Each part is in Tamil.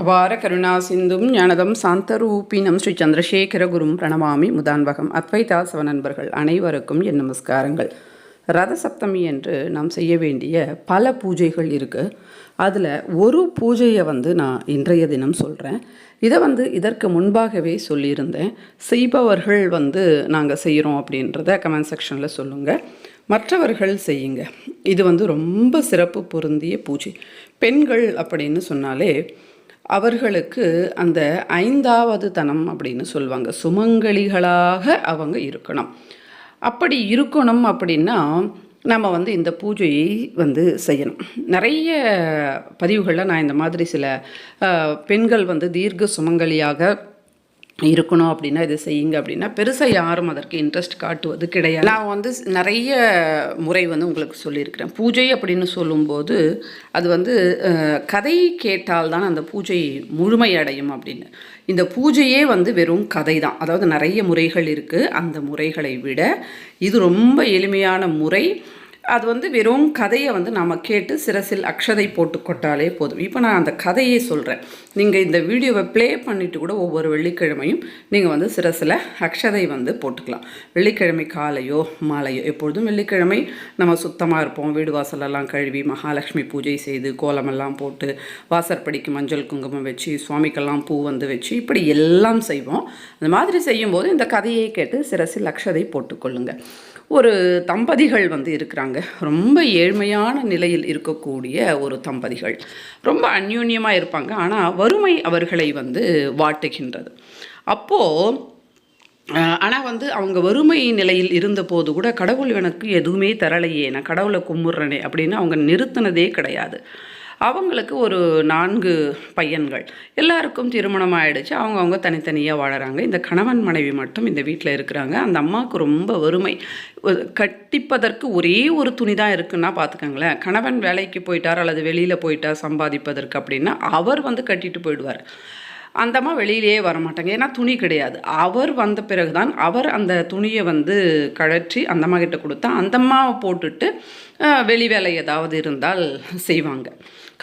அபார கருணா சிந்தும் ஞானதம் சாந்தரூபினம் ஸ்ரீ சந்திரசேகரகுரும் பிரணமாமி முதான்பகம் அத்வைதாசவ நண்பர்கள் அனைவருக்கும் என் நமஸ்காரங்கள். ரத சப்தமி என்று நாம் செய்ய வேண்டிய பல பூஜைகள் இருக்குது அதில் ஒரு பூஜையை வந்து நான் இன்றைய தினம் சொல்கிறேன் இதை வந்து இதற்கு முன்பாகவே சொல்லியிருந்தேன். செய்பவர்கள் வந்து நாங்கள் செய்கிறோம் அப்படின்றத கமெண்ட் செக்ஷனில் சொல்லுங்கள் மற்றவர்கள் செய்யுங்க. இது வந்து ரொம்ப சிறப்பு பொருந்திய பூஜை. பெண்கள் அப்படின்னு சொன்னாலே அவர்களுக்கு அந்த ஐந்தாவது தனம் அப்படின்னு சொல்லுவாங்க சுமங்கலிகளாக அவங்க இருக்கணும். அப்படி இருக்கணும் அப்படின்னா நம்ம வந்து இந்த பூஜையை வந்து செய்யணும். நிறைய பதிவுகளில் நான் இந்த மாதிரி சில பெண்கள் வந்து தீர்க்க சுமங்கலியாக இருக்கணும் அப்படின்னா இதை செய்யுங்க அப்படின்னா பெருசாக யாரும் அதற்கு இன்ட்ரெஸ்ட் காட்டுவது கிடையாது. நான் வந்து நிறைய முறை வந்து உங்களுக்கு சொல்லியிருக்கிறேன். பூஜை அப்படின்னு சொல்லும்போது அது வந்து கதை கதை கேட்டால்தான் அந்த பூஜை முழுமையடையும் அப்படின்னு. இந்த பூஜையே வந்து வெறும் கதை தான். அதாவது நிறைய முறைகள் இருக்குது அந்த முறைகளை விட இது ரொம்ப எளிமையான முறை. அது வந்து வெறும் கதையை வந்து நம்ம கேட்டு சிரசில் அக்ஷதை போட்டு கொட்டாலே போதும். இப்போ நான் அந்த கதையை சொல்கிறேன் நீங்கள் இந்த வீடியோவை ப்ளே பண்ணிவிட்டு கூட ஒவ்வொரு வெள்ளிக்கிழமையும் நீங்கள் வந்து சிரசில் அக்ஷதை வந்து போட்டுக்கலாம். வெள்ளிக்கிழமை காலையோ மாலையோ எப்பொழுதும் வெள்ளிக்கிழமை நம்ம சுத்தமாக இருப்போம். வீடு வாசலெல்லாம் கழுவி மகாலட்சுமி பூஜை செய்து கோலமெல்லாம் போட்டு வாசற்படிக்கு மஞ்சள் குங்குமம் வச்சு சுவாமிக்கெல்லாம் பூ வந்து வச்சு இப்படி எல்லாம் செய்வோம். அந்த மாதிரி செய்யும்போது இந்த கதையை கேட்டு சிரசில் அக்ஷதை போட்டுக்கொள்ளுங்கள் ஒரு தம்பதிகள் வந்து இருக்கிறாங்க. ரொம்ப ஏழ்மையான நிலையில் இருக்கக்கூடிய ஒரு தம்பதிகள். ரொம்ப அந்யூன்யமாக இருப்பாங்க. ஆனால் வறுமை அவர்களை வந்து வாட்டுகின்றது. அப்போது ஆனால் வந்து அவங்க வறுமை நிலையில் இருந்தபோது கூட கடவுள் எனக்கு எதுவுமே தரலையே. நான் கடவுளை கும்பிட்றனே அப்படின்னு அவங்க நிறுத்தினதே கிடையாது. அவங்களுக்கு ஒரு நான்கு பையன்கள். எல்லாருக்கும் திருமணம் ஆயிடுச்சு அவங்கவுங்க தனித்தனியாக வாழறாங்க. இந்த கணவன் மனைவி மட்டும் இந்த வீட்டில் இருக்கிறாங்க. அந்த அம்மாவுக்கு ரொம்ப வறுமை. கட்டிப்பதற்கு ஒரே ஒரு துணி தான் இருக்குன்னா பார்த்துக்கோங்களேன் கணவன் வேலைக்கு போயிட்டார் அல்லது வெளியில் போயிட்டார் சம்பாதிப்பதற்கு அப்படின்னா அவர் வந்து கட்டிட்டு போயிடுவார். அந்த அம்மா வெளியிலேயே வர மாட்டாங்க ஏன்னா துணி கிடையாது. அவர் வந்த பிறகுதான் அவர் அந்த துணியை வந்து கழற்றி அந்த அம்மா கிட்ட கொடுத்தா அந்த அம்மாவை போட்டுட்டு வெளி வேலை ஏதாவது இருந்தால் செய்வாங்க.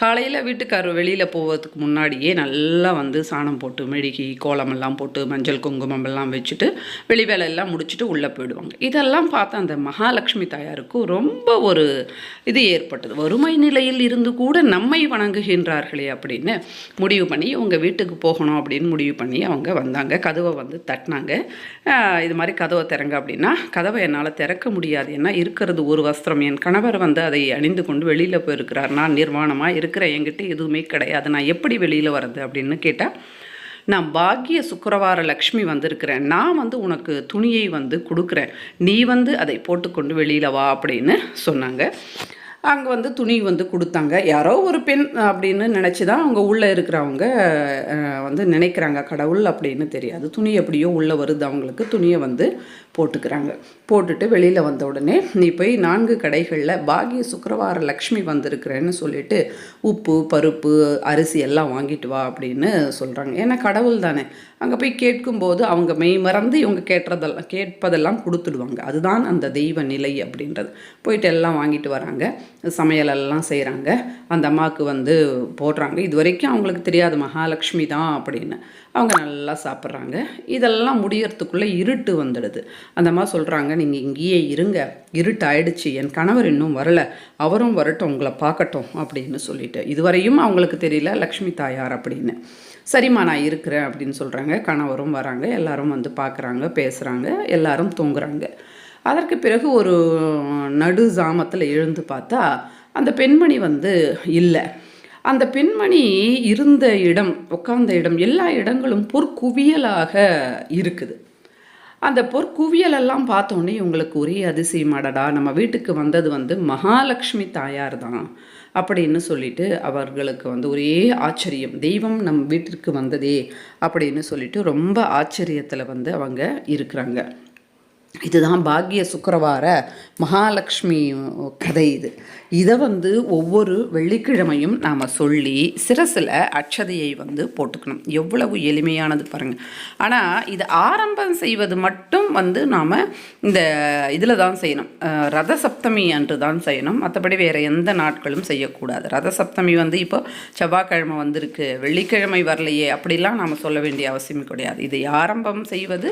காலையில் வீட்டுக்காரர் வெளியில் போவதுக்கு முன்னாடியே நல்லா வந்து சாணம் போட்டு மெழுகி கோலமெல்லாம் போட்டு மஞ்சள் குங்குமம் எல்லாம் வச்சுட்டு வெளி வேலையெல்லாம் முடிச்சுட்டு உள்ளே போயிடுவாங்க. இதெல்லாம் பார்த்து அந்த மகாலட்சுமி தாயாருக்கு ரொம்ப ஒரு இது ஏற்பட்டது. வறுமை நிலையில் இருந்து கூட நம்மை வணங்குகின்றார்களே அப்படின்னு முடிவு பண்ணி இவங்க வீட்டுக்கு போகணும் அப்படின்னு முடிவு பண்ணி அவங்க வந்தாங்க. கதவை வந்து தட்டினாங்க. இது மாதிரி கதவை திறங்க அப்படின்னா கதவை என்னால் திறக்க முடியாது. ஏன்னா இருக்கிறது ஒரு வஸ்திரம். என் கணவர் வந்து அதை அணிந்து கொண்டு வெளியில் போயிருக்கிறார். நான் நிர்வாணமாக இருக்கிறேன் என்கிட்ட எதுவுமே கிடையாது. நான் எப்படி வெளியில் வர்றது அப்படின்னு கேட்டால் நான் பாக்கிய சுக்கரவார லக்ஷ்மி வந்திருக்கிறேன். நான் வந்து உனக்கு துணியை வந்து கொடுக்குறேன். நீ வந்து அதை போட்டுக்கொண்டு வெளியில் வா அப்படின்னு சொன்னாங்க. அங்கே வந்து துணி வந்து கொடுத்தாங்க. யாரோ ஒரு பெண் அப்படின்னு நினச்சி தான் அவங்க உள்ளே இருக்கிறவங்க வந்து நினைக்கிறாங்க. கடவுள் அப்படின்னு தெரியாது. துணி எப்படியோ உள்ளே வருது. அவங்களுக்கு துணியை வந்து போட்டுக்கிறாங்க. போட்டுட்டு வெளியில் வந்த உடனே நீ போய் நான்கு கடைகளில் பாகிய சுக்கரவார லக்ஷ்மி வந்திருக்கிறேன்னு சொல்லிட்டு உப்பு பருப்பு அரிசி எல்லாம் வாங்கிட்டு வா அப்படின்னு சொல்கிறாங்க ஏன்னா கடவுள் தானே. அங்கே போய் கேட்கும்போது அவங்க மெய் மறந்து இவங்க கேட்டுறதெல்லாம் கேட்பதெல்லாம் கொடுத்துடுவாங்க. அதுதான் அந்த தெய்வ நிலை அப்படின்றது. போயிட்டு எல்லாம் வாங்கிட்டு வராங்க. சமையலெல்லாம் செய்கிறாங்க அந்த அம்மாவுக்கு வந்து போடுறாங்க. இது வரைக்கும் அவங்களுக்கு தெரியாது மகாலட்சுமி தான் அப்படின்னு. அவங்க நல்லா சாப்பிட்றாங்க. இதெல்லாம் முடியறதுக்குள்ளே இருட்டு வந்துடுது. அந்த அம்மா சொல்கிறாங்க நீங்கள் இங்கேயே இருங்க. இருட்டு ஆயிடுச்சு என் கணவர் இன்னும் வரல. அவரும் வரட்டும். உங்களை பார்க்கட்டும் அப்படின்னு சொல்லிட்டு. இதுவரையும் அவங்களுக்கு தெரியல லக்ஷ்மி தாயார் அப்படின்னு. சரிம்மா நான் இருக்கிறேன் அப்படின்னு சொல்கிறாங்க கணவரும் வராங்க. எல்லாரும் வந்து பார்க்குறாங்க பேசுகிறாங்க எல்லாரும் தூங்குறாங்க. அதற்கு பிறகு ஒரு நடு ஜாமத்தில் எழுந்து பார்த்தா அந்த பெண்மணி வந்து இல்லை. அந்த பெண்மணி இருந்த இடம் உட்கார்ந்த இடம் எல்லா இடங்களும் பொற்குவியலாக இருக்குது. அந்த பொற்குவியலெல்லாம் பார்த்தோன்னே இவங்களுக்கு ஒரே அதிசயமாடடா நம்ம வீட்டுக்கு வந்தது வந்து மகாலட்சுமி தாயார் தான் அப்படின்னு சொல்லிட்டு அவர்களுக்கு வந்து ஒரே ஆச்சரியம். தெய்வம் நம் வீட்டிற்கு வந்ததே அப்படின்னு சொல்லிட்டு ரொம்ப ஆச்சரியத்தில் வந்து அவங்க இருக்கிறாங்க. இதுதான் பாக்ய சுக்கரவார மகாலட்சுமி கதை இது. இதை வந்து ஒவ்வொரு வெள்ளிக்கிழமையும் நாம் சொல்லி சிரசில் அட்சதையை வந்து போட்டுக்கணும். எவ்வளவு எளிமையானது பாருங்கள் ஆனால் இது ஆரம்பம் செய்வது மட்டும் வந்து நாம் இந்த இதில் தான் செய்யணும். ரத சப்தமி அன்று தான் செய்யணும். மற்றபடி வேறு எந்த நாட்களும் செய்யக்கூடாது. ரத சப்தமி வந்து இப்போ செவ்வாய்க்கிழமை வந்திருக்கு. வெள்ளிக்கிழமை வரலையே அப்படிலாம் நாம் சொல்ல வேண்டிய அவசியம் கிடையாது. இதை ஆரம்பம் செய்வது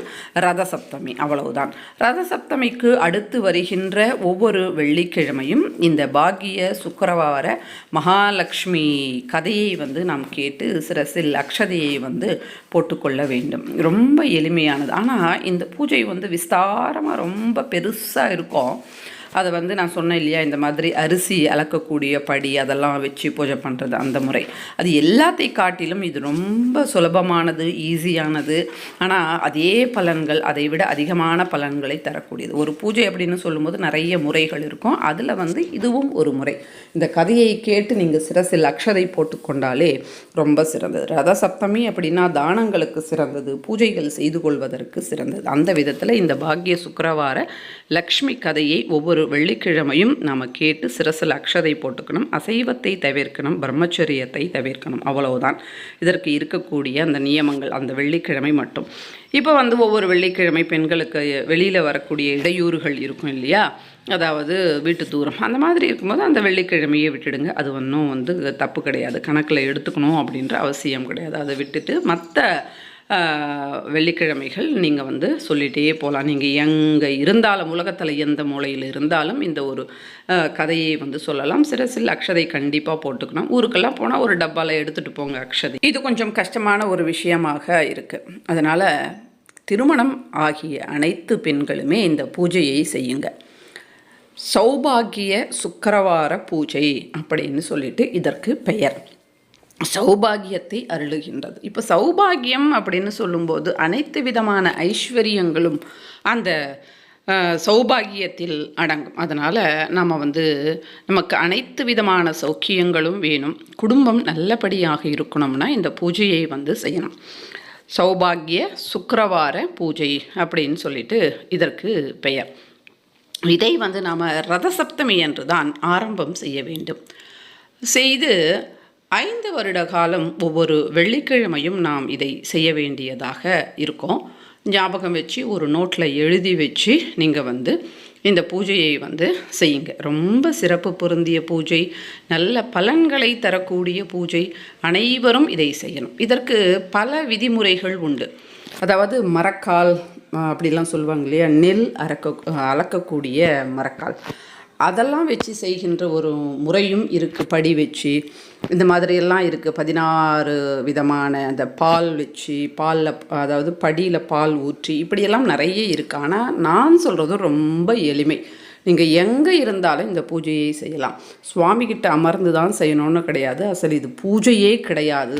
ரத சப்தமி அவ்வளவுதான். ரதசப்தமிக்கு அடுத்து வருகின்ற ஒவ்வொரு வெள்ளிக்கிழமையும் இந்த பாக்கிய சுக்கிரவார மகாலட்சுமி கதையை வந்து நாம் கேட்டு சிரசில் அக்ஷதையை வந்து போட்டுக்கொள்ள வேண்டும். ரொம்ப எளிமையானது. ஆனால் இந்த பூஜை வந்து விஸ்தாரமாக ரொம்ப பெருசாக இருக்கும். அதை வந்து நான் சொன்னேன் இல்லையா இந்த மாதிரி அரிசி அளக்கக்கூடிய படி அதெல்லாம் வச்சு பூஜை பண்ணுறது அந்த முறை. அது எல்லாத்தை காட்டிலும் இது ரொம்ப சுலபமானது ஈஸியானது. ஆனால் அதே பலன்கள் அதை விட அதிகமான பலன்களை தரக்கூடியது. ஒரு பூஜை அப்படின்னு சொல்லும்போது நிறைய முறைகள் இருக்கும். அதில் வந்து இதுவும் ஒரு முறை. இந்த கதையை கேட்டு நீங்கள் சிரசில் அக்ஷதை போட்டுக்கொண்டாலே ரொம்ப சிறந்தது. ரத சப்தமி அப்படின்னா தானங்களுக்கு சிறந்தது பூஜைகள் செய்து கொள்வதற்கு சிறந்தது. அந்த விதத்தில் இந்த பாக்ய சுக்கரவார லக்ஷ்மி கதையை ஒவ்வொரு வெள்ளிக்கிழமையும் நாம் கேட்டு சிரசில் அக்ஷதை போட்டுக்கணும் அசைவத்தை தவிர்க்கணும் பிரம்மச்சரியத்தை தவிர்க்கணும். அவ்வளவுதான். இதற்கு இருக்கக்கூடிய அந்த நியமங்கள் அந்த வெள்ளிக்கிழமை மட்டும். இப்போ வந்து ஒவ்வொரு வெள்ளிக்கிழமை பெண்களுக்கு வெளியில் வரக்கூடிய இடையூறுகள் இருக்கும் இல்லையா? அதாவது வீட்டு தூரம். அந்த மாதிரி இருக்கும்போது அந்த வெள்ளிக்கிழமையே விட்டுடுங்க. அது ஒன்றும் வந்து தப்பு கிடையாது. கணக்கில் எடுத்துக்கணும் அப்படின்ற அவசியம் கிடையாது. அதை விட்டுட்டு மற்ற வெள்ளிக்கிழமைகள் நீங்கள் வந்து சொல்லிகிட்டே போகலாம் நீங்கள் எங்கே இருந்தாலும் உலகத்தில் எந்த மூலையில் இருந்தாலும் இந்த ஒரு கதையை வந்து சொல்லலாம். சிரசில் அக்ஷதை கண்டிப்பாக போட்டுக்கணும். ஊருக்கெல்லாம் போனால் ஒரு டப்பாவில் எடுத்துகிட்டு போங்க அக்ஷதை. இது கொஞ்சம் கஷ்டமான ஒரு விஷயமாக இருக்குது அதனால் திருமணம் ஆகிய அனைத்து பெண்களுமே இந்த பூஜையை செய்யுங்க. சௌபாகிய சுக்கிரவார பூஜை அப்படின்னு சொல்லிட்டு இதற்கு பெயர். சௌபாகியத்தை அருளுகின்றது. இப்போ சௌபாகியம் அப்படின்னு சொல்லும்போது அனைத்து விதமான ஐஸ்வர்யங்களும் அந்த சௌபாகியத்தில் அடங்கும். அதனால் நம்ம வந்து நமக்கு அனைத்து விதமான சௌக்கியங்களும் வேணும். குடும்பம் நல்லபடியாக இருக்கணும்னா இந்த பூஜையை வந்து செய்யணும். சௌபாகிய சுக்கரவார பூஜை அப்படின்னு சொல்லிட்டு இதற்கு பெயர். இதை வந்து நாம் ரதசப்தமி என்று தான் ஆரம்பம் செய்ய வேண்டும். செய்து ஐந்து வருட காலம் ஒவ்வொரு வெள்ளிக்கிழமையும் நாம் இதை செய்ய வேண்டியதாக இருக்கும். ஞாபகம் வச்சு ஒரு நோட்டில் எழுதி வச்சு நீங்கள் வந்து இந்த பூஜையை வந்து செய்யுங்க. ரொம்ப சிறப்பு பொருந்திய பூஜை நல்ல பலன்களை தரக்கூடிய பூஜை அனைவரும் இதை செய்யணும். இதற்கு பல விதிமுறைகள் உண்டு. அதாவது மரக்கால் அப்படிலாம் சொல்லுவாங்க இல்லையா? நெல் அறக்க அளக்கக்கூடிய மரக்கால். அதெல்லாம் வச்சு செய்கின்ற ஒரு முறையும் இருக்குது படி வச்சு இந்த மாதிரியெல்லாம் இருக்குது பதினாறு விதமான அந்த பால் வச்சு பாலில் அதாவது படியில் பால் ஊற்றி இப்படியெல்லாம் நிறைய இருக்குது ஆனால் நான் சொல்கிறது ரொம்ப எளிமை. நீங்கள் எங்கே இருந்தாலும் இந்த பூஜையை செய்யலாம். சுவாமிகிட்ட அமர்ந்து தான் செய்யணும்னு கிடையாது. அசல் இது பூஜையே கிடையாது.